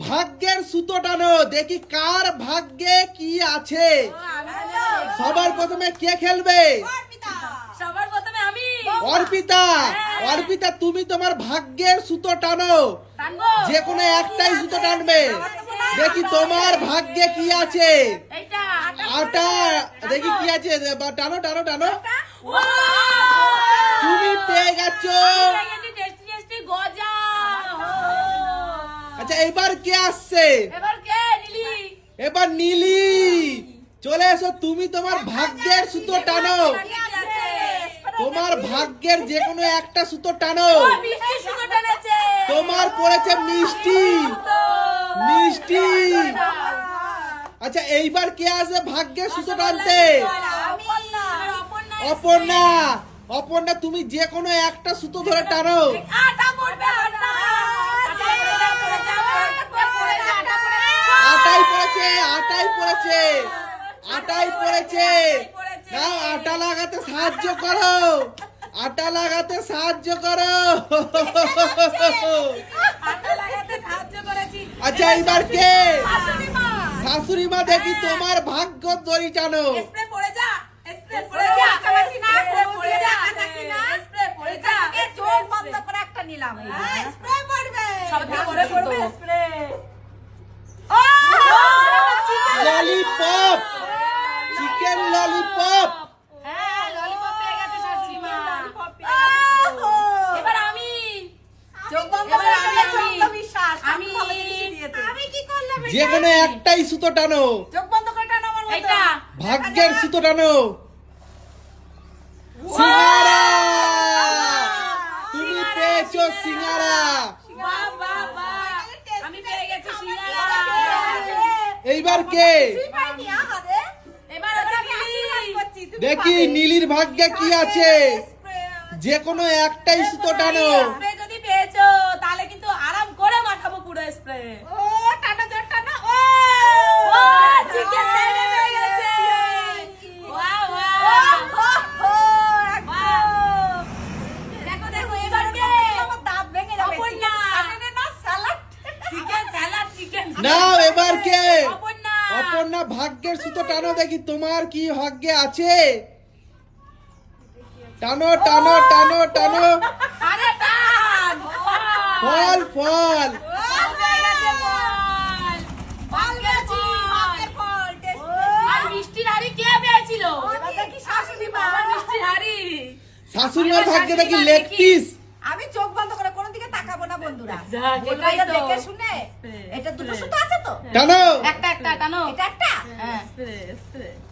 ভাগ্যের সুতো টানো, দেখি কার ভাগ্যে কি আছে। সবার প্রথমে কে খেলবে? অর্পিতা। অর্পিতা, তুমি তোমার ভাগ্যের সুতো টানো। যে কোনো একটাই সুতো টানবে। দেখি তোমার ভাগ্যে কি আছে। আটা, দেখি কি আছে। টানো টানো টানো। তুমি পেয়ে গেছো। এবার কে আসছে? এবার কে? নিলি। এবার নীলি। চলে এসো তুমি তোমার ভাগ্যের সুতো টানো। তোমার ভাগ্যের যে কোনো একটা সুতো টানো। তোমার পড়েছে মিষ্টি। মিষ্টি। আচ্ছা এইবার কে আসবে ভাগ্যের সুতো টানতে? অপর্ণা অপর্ণা। তুমি যে কোনো একটা সুতো ধরে টানো আটা পড়বে আটা আটাই পড়েছে আটাই পড়েছে। আটাই পড়েছে। না আটা লাগাতে সাহায্য করো। আটা লাগাতে সাহায্য করো। আচ্ছা এইবার কে? শাশুড়ি মা দেখি তোমার ভাগ্য দড়ি টানো ললিপপ চিকেন ললিপপ হ্যাঁ ললিপপ পেয়ে গেছে শাশুড়ি এবার আমি এবার আমি আমি আমি যে কোনো একটাই সুতো টানো এইটা ভাগ্যের সুতো টানো সিঙ্গারা তুমি পেয়েছ সিঙ্গারা এইবার কে দেখি নীলির ভাগ্যে কি আছে? যে কোনো একটাই সুতো টানো। স্প্রে যদি পেয়েছ তাহলে কিন্তু আরাম করে মাখাবো পুরো স্প্রে ও চিকেন সাইডে পেয়ে গেছে। ওয়াও ওয়াও দেখো দেখো এবার কে? অপর্ণা। চিকেন চিকেন নাও এবার কে অপর্ণা অপর্ণা ভাগ্যের সুতো টানো দেখি তোমার কি ভাগ্যে আছে? টানো টানো টানো টানো। ফল ফল। হাড়ি শাশুড়িমার ভাগ্যে দেখি। Leg piece. আমি চোখ বন্ধ করে বন্ধুরা। তো। দেখে শুনে এটা দুটো সুতো আছে তো? টানো! একটা একটা টানো। এটা একটা? হ্যাঁ হ্যাঁ।